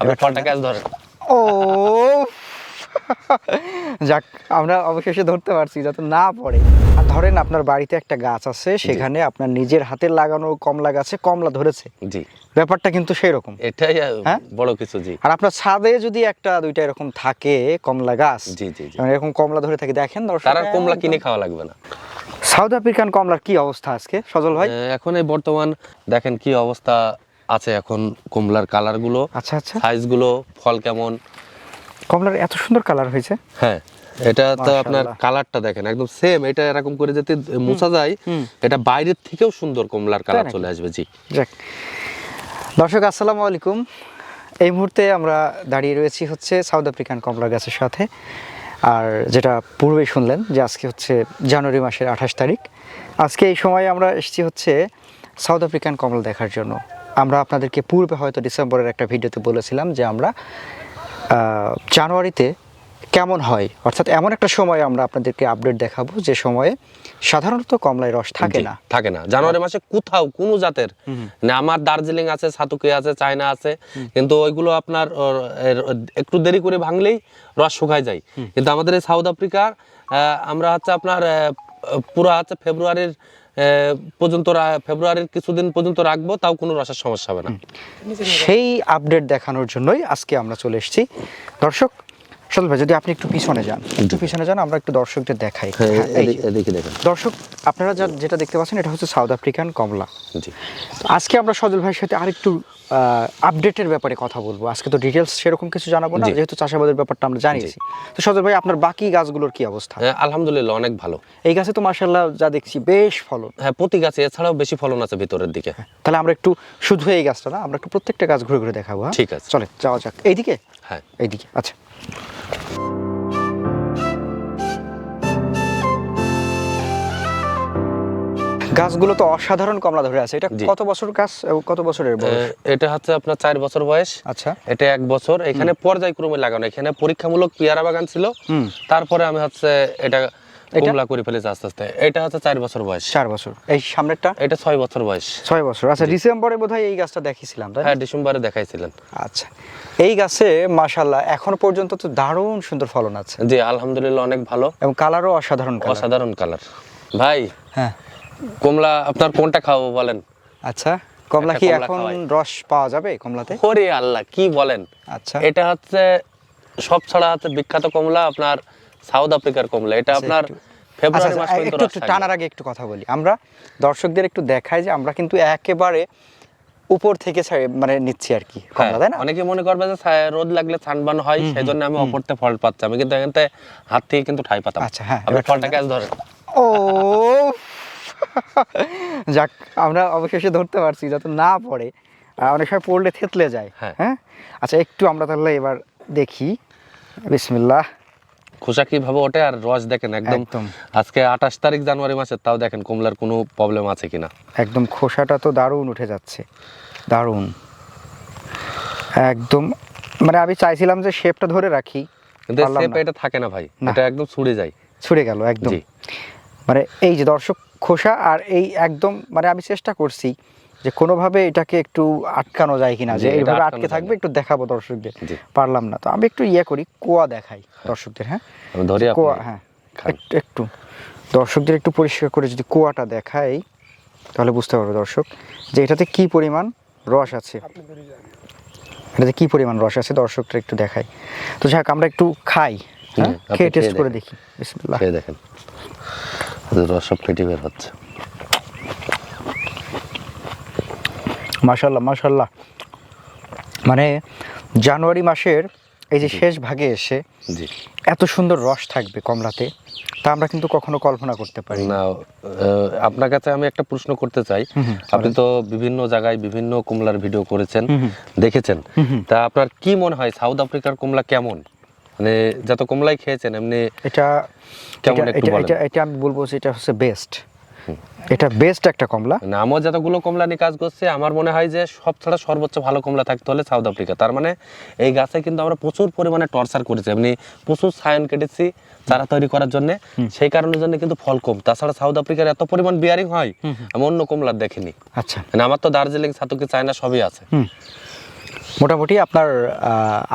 আপনি ফলটা ক্যাচ ধরেন ও যাক আমরা অবশেষে ধরতে পারছি যাতে না পড়ে। আর ধরেন আপনার বাড়িতে একটা গাছ আছে সেখানে আপনার নিজের লাগানো কমলা গাছে কমলা ধরেছে। জি। ব্যাপারটা কিন্তু সেই রকম এটাই হ্যাঁ? বড় কিছু জি। আর আপনার ছাদে যদি একটা দুইটা এরকম থাকে কমলা গাছ জি জি মানে এরকম কমলা ধরে থাকে দেখেন তার কমলা কিনে খাওয়া লাগবে না। সাউথ আফ্রিকান কমলার কি অবস্থা আজকে সজল ভাই? এখন এই বর্তমান দেখেন কি অবস্থা আছে এখন কমলার কালারগুলো আচ্ছা আচ্ছা। সাইজগুলো ফল কেমন? কমলার এত সুন্দর কালার হয়েছে। হ্যাঁ এটা তো আপনার কালারটা দেখেন একদম সেম এটা এরকম করে যদি মোছা যায় এটা বাইরের থেকেও সুন্দর কমলার কালার চলে আসবে জি। দর্শক আসসালামু আলাইকুম। এই মুহূর্তে আমরা দাঁড়িয়ে রয়েছি হচ্ছে সাউথ আফ্রিকান কমলা গাছের সাথে। আর যেটা পূর্বেই শুনলেন যে আজকে হচ্ছে জানুয়ারি মাসের আঠাশ তারিখ। আজকে এই সময় আমরা এসেছি হচ্ছে সাউথ আফ্রিকান কমলা দেখার জন্য। আমরা আপনাদেরকে পূর্বে হয়তো ডিসেম্বরের একটা ভিডিওতে বলেছিলাম যে আমরা জানুয়ারিতে কেমন হয়? অর্থাৎ এমন একটা সময় আমরা আপনাদেরকে আপডেট দেখাবো যে সময়ে সাধারণত কমলায় রস থাকে না। থাকে না। জানুয়ারি মাসে কোথাও কোনো জাতের না আমার দার্জিলিং আছে সাতুকে আছে চায়না আছে কিন্তু ওইগুলো আপনার একটু দেরি করে ভাঙলেই রস শুকায় যায়। কিন্তু আমাদের এই সাউথ আফ্রিকার আমরা হচ্ছে আপনার পুরো হচ্ছে ফেব্রুয়ারির পর্যন্ত ফেব্রুয়ারির কিছুদিন পর্যন্ত রাখব তাও কোনো রসার সমস্যা হবে না। সেই আপডেট দেখানোর জন্যই আজকে আমরা চলে এসেছি। দর্শক সজল ভাই যদি আপনি একটু পিছনে যান একটু পিছনে যান আমরা একটু দর্শকদের দেখাই। হ্যাঁ, এই যে। এদিকে দেখেন। দর্শক আপনারা যা যেটা দেখতে পাচ্ছেন এটা হচ্ছে সাউথ আফ্রিকান কমলা। জি। আজকে আমরা সজল ভাইয়ের সাথে আরেকটু আপডেটের ব্যাপারে কথা বলব। আজকে তো ডিটেলস সেরকম কিছু জানাব না যেহেতু চাষাবাদের ব্যাপারটা আমরা জানিয়েছি। তো সজল ভাই আপনার বাকি গাছগুলোর কি অবস্থা? হ্যাঁ, আলহামদুলিল্লাহ অনেক ভালো। এই গাছে তো মার্শাল্লাহ যা দেখছি বেশ ফলন। হ্যাঁ প্রতি গাছে এছাড়াও বেশি ফলন আছে ভিতরের দিকে। তাহলে আমরা একটু শুধু এই গাছটা না আমরা একটু প্রত্যেকটা গাছ ঘুরে ঘুরে দেখাবো হ্যাঁ? ঠিক আছে। চলে যাওয়া যাক। এইদিকে? হ্যাঁ। এইদিকে আচ্ছা। গাছগুলো তো অসাধারণ কমলা ধরে আছে। এটা কত বছর গাছ কত বছরের বয়স? এটা হচ্ছে আপনার চার বছর বয়স। আচ্ছা। এটা এক বছর। এখানে পর্যায়ক্রমে লাগানো। এখানে পরীক্ষামূলক পেয়ারা বাগান ছিল। তারপরে আমি হচ্ছে এটা কমলা করে ফেলেছি আস্তে আস্তে। এটা হচ্ছে চার বছর বয়স। চার বছর। এই সামনেরটা? এটা ছয় বছর বয়স। ছয় বছর। আচ্ছা ডিসেম্বরে বোধহয় এই গাছটা দেখিয়েছিলাম তাই হ্যাঁ ডিসেম্বরে দেখাইছিলেন। আচ্ছা। এই গাছে মাশাল্লাহ এখন পর্যন্ত তো দারুণ সুন্দর ফলন আছে। জি আলহামদুলিল্লাহ অনেক ভালো। এবং কালারও অসাধারণ অসাধারণ কালার। ভাই হ্যাঁ। কমলা আপনার কোনটা খাওয়াবো বলেন? আচ্ছা কমলা কি এখন রস পাওয়া যাবে কমলাতে? ওরে আল্লাহ কি বলেন? আচ্ছা। এটা হচ্ছে সব ছাড়া হচ্ছে বিখ্যাত কমলা আপনার সাউথ আফ্রিকার কমলা। এটা আচ্ছা, আপনার একটু- ফেব্রুয়ারি আচ্ছা, মাস আচ্ছা, পর্যন্ত একটু। টানার আগে একটু কথা বলি। আমরা দর্শকদের একটু দেখাই যে আমরা কিন্তু একেবারে উপর থেকে মানে নিচ্ছি আর কি হ্যাঁ, কমলা তাই না? অনেকে মনে করবে যে রোদ লাগলে ছানবান হয় সেই জন্য আমি অপরতে ফল পাচ্ছি। আমি কিন্তু এখান থেকে হাত থেকে কিন্তু ঠাই পাতাম। আচ্ছা, হ্যাঁ, ফলটা ক্যাচ ধরেন ও যাক আমরা অবশেষে ধরতে পারছি যাতে না পড়ে। অনেক সময় পড়লে থেতলে যায়। হ্যাঁ। হ্যাঁ? আচ্ছা একটু আমরা তাহলে এবার দেখি। বিসমিল্লাহ। খোসা কীভাবে ওঠে আর রস দেখেন একদম। আজকে আঠাশ তারিখ জানুয়ারি মাসে তাও দেখেন কমলার কোনো প্রবলেম আছে কিনা। একদম খোসাটা তো দারুণ উঠে যাচ্ছে। দারুণ। একদম মানে আমি চাইছিলাম যে শেপটা ধরে রাখি। কিন্তু শেপ এটা থাকে না ভাই। এটা একদম ছুড়ে যায়। ছুড়ে গেল একদম। মানে এই যে দর্শক খোসা আর এই একদম মানে আমি চেষ্টা করছি যে কোনোভাবে এটাকে একটু আটকানো যায় কিনা যে এইভাবে আটকে থাকবে একটু দেখাবো দর্শকদের। পারলাম না। তো আমি একটু ইয়ে করি কোয়া দেখাই দর্শকদের হ্যাঁ? কোয়া হ্যাঁ একটু দর্শকদের একটু পরিষ্কার করে যদি কোয়াটা দেখাই তাহলে বুঝতে পারবে দর্শক যে এটাতে কি পরিমাণ রস আছে। এটাতে কি পরিমাণ রস আছে দর্শকদের একটু দেখাই। তো যাক আমরা একটু খাই হ্যাঁ? খেয়ে টেস্ট করে দেখি। বিসমিল্লাহ। দেখেন। রস সব ফেটে বের হচ্ছে মাশাল্লাহ মাশাল্লাহ মানে জানুয়ারি মাসের এই যে শেষ ভাগে এসে জি। এত সুন্দর রস থাকবে কমলাতে তা আমরা কিন্তু কখনো কল্পনা করতে পারি না। আপনার কাছে আমি একটা প্রশ্ন করতে চাই। আপনি তো বিভিন্ন জায়গায় বিভিন্ন কমলার ভিডিও করেছেন। দেখেছেন। তা আপনার কি মনে হয় সাউথ আফ্রিকার কমলা কেমন? মানে যত কমলাই খেয়েছেন এমনি এটা কেমন একটু বলেন। এটা আমি বলব যে এটা হচ্ছে বেস্ট এটা বেস্ট একটা কমলা। না আমার যতগুলো কমলা নিয়ে কাজ করছে আমার মনে হয় যে সব ছাড়া সর্বোচ্চ ভালো কমলা থাকতে হলে সাউথ আফ্রিকা তার মানে এই গাছে কিন্তু আমরা প্রচুর পরিমাণে টর্চার করেছি। এমনি প্রচুর সায়ন কেটেছি চারা তৈরি করার জন্য। সেই কারণের জন্য কিন্তু ফল কম। তাছাড়া সাউথ আফ্রিকার এত পরিমাণ বিয়ারিং হয় আমি অন্য কমলার দেখিনি। আচ্ছা। মানে আমার তো দার্জিলিং সাতুকি চায়না সবই আছে। মোটামুটি আপনার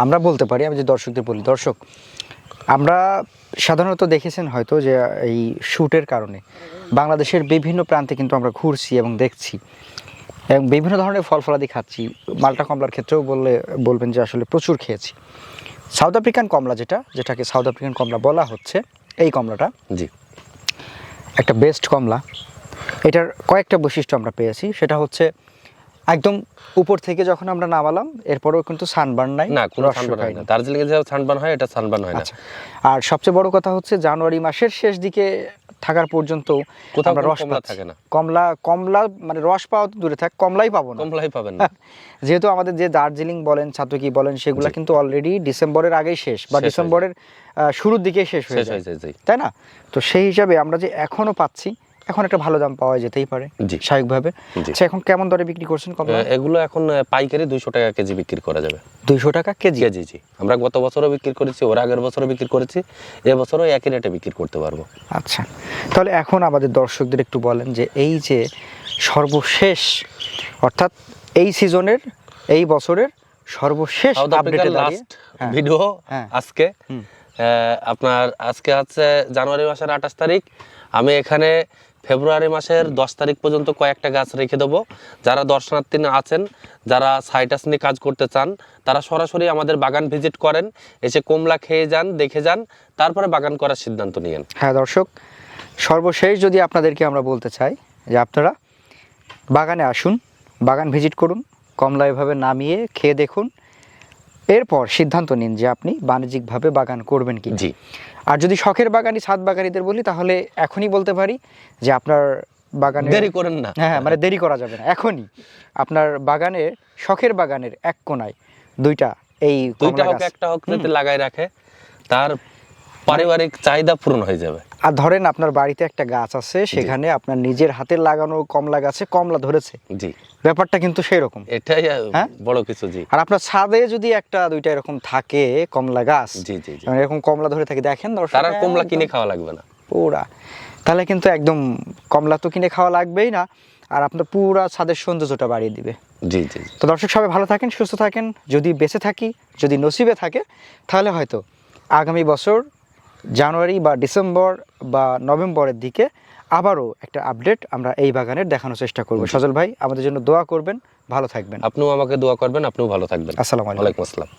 আমরা বলতে পারি আমি যে দর্শকদের বলি দর্শক আমরা সাধারণত দেখেছেন হয়তো যে এই শ্যুটের কারণে বাংলাদেশের বিভিন্ন প্রান্তে কিন্তু আমরা ঘুরছি এবং দেখছি এবং বিভিন্ন ধরনের ফল ফলাদি খাচ্ছি। মাল্টা কমলার ক্ষেত্রেও বললে বলবেন যে আসলে প্রচুর খেয়েছি। সাউথ আফ্রিকান কমলা যেটা যেটাকে সাউথ আফ্রিকান কমলা বলা হচ্ছে এই কমলাটা জি। একটা বেস্ট কমলা। এটার কয়েকটা বৈশিষ্ট্য আমরা পেয়েছি সেটা হচ্ছে একদম উপর থেকে যখন আমরা নামালাম এরপরেও কিন্তু সানবার্ন নাই না কোনো রস সানবান হয় না দার্জিলিং এ যেমন সানবান হয় এটা সানবান হয় না। আচ্ছা। আর সবচেয়ে বড় কথা হচ্ছে জানুয়ারি মাসের শেষ দিকে থাকার পর্যন্ত কোথাও রস থাকে না। কমলা কমলা মানে রস পাওয়া তো দূরে থাক কমলাই পাবো না। কমলাই পাবেন না। যেহেতু আমাদের যে দার্জিলিং বলেন ছাতুকি বলেন সেগুলো কিন্তু অলরেডি ডিসেম্বরের আগেই শেষ বা ডিসেম্বরের শুরুর দিকে শেষ হয়ে যায়। তাই না? তো সেই হিসাবে আমরা যে এখনও পাচ্ছি এখন একটা ভালো দাম পাওয়া যেতেই পারে স্বাভাবিকভাবে। আচ্ছা এখন কেমন দরে বিক্রি করছেন কমলা এগুলো এখন পাইকারি দুইশো টাকা কেজি বিক্রি করা যাবে। দুইশো টাকা কেজি? কেজি জি। আমরা গত বছরও বিক্রি করেছি ওর আগের বছরও বিক্রি করেছি এবছরও একই রেটে বিক্রি করতে পারব। আচ্ছা তাহলে এখন আমাদের দর্শকদের একটু বলেন যে এই যে সর্বশেষ অর্থাৎ এই সিজনের এই বছরের সর্বশেষ আপডেটে লাস্ট ভিডিও। আজকে। আপনার আজকে হচ্ছে জানুয়ারি মাসের আঠাশ তারিখ। আমি এখানে ফেব্রুয়ারি মাসের দশ তারিখ পর্যন্ত কয়েকটা গাছ রেখে দেবো। যারা দর্শনার্থী আছেন, যারা সাইটাস নিয়ে কাজ করতে চান, তারা সরাসরি আমাদের বাগান ভিজিট করেন, এসে কমলা খেয়ে যান, দেখে যান, তারপরে বাগান করার সিদ্ধান্ত নিয়েন। হ্যাঁ দর্শক, সর্বশেষ যদি আপনাদেরকে আমরা বলতে চাই, যে আপনারা বাগানে আসুন, বাগান ভিজিট করুন, কমলা এভাবে নামিয়ে খেয়ে দেখুন এরপর সিদ্ধান্ত নিন যে আপনি বাণিজ্যিকভাবে বাগান করবেন কি জি। আর যদি শখের বাগানি ছাদ বাগানিদের বলি তাহলে এখনই বলতে পারি যে আপনার বাগানে দেরি করেন না। হ্যাঁ মানে দেরি করা যাবে না এখনই। আপনার বাগানের শখের বাগানের এক কোনায় দুইটা এই দুইটা হোক একটা হোক যদি লাগাই রাখে তার পারিবারিক চাহিদা পূরণ হয়ে যাবে। আর ধরেন আপনার বাড়িতে একটা গাছ আছে সেখানে আপনার নিজের হাতের লাগানো কমলা গাছে কমলা ধরেছে। জি। ব্যাপারটা কিন্তু সেই রকম এটাই হ্যাঁ? বড় কিছু জি। আর আপনার ছাদে যদি একটা দুইটা এরকম থাকে কমলা গাছ জি জি জি। এরকম কমলা ধরে থাকে দেখেন দর্শক তার কমলা কিনে খাওয়া লাগবে না। পুরা। তাহলে কিন্তু একদম কমলা তো কিনে খাওয়া লাগবেই না আর আপনার পুরা ছাদের সৌন্দর্যটা বাড়িয়ে দিবে। জি জি। তো দর্শক সবাই ভালো থাকেন সুস্থ থাকেন। যদি বেঁচে থাকি যদি নসিবে থাকে তাহলে হয়তো আগামী বছর জানুয়ারি বা ডিসেম্বর বা নভেম্বরের দিকে আবারও একটা আপডেট আমরা এই বাগানের দেখানোর চেষ্টা করব। সজল ভাই আমাদের জন্য দোয়া করবেন ভালো থাকবেন। আপনিও আমাকে দোয়া করবেন আপনিও ভালো থাকবেন। আসসালামু আলাইকুম। আসসালাম।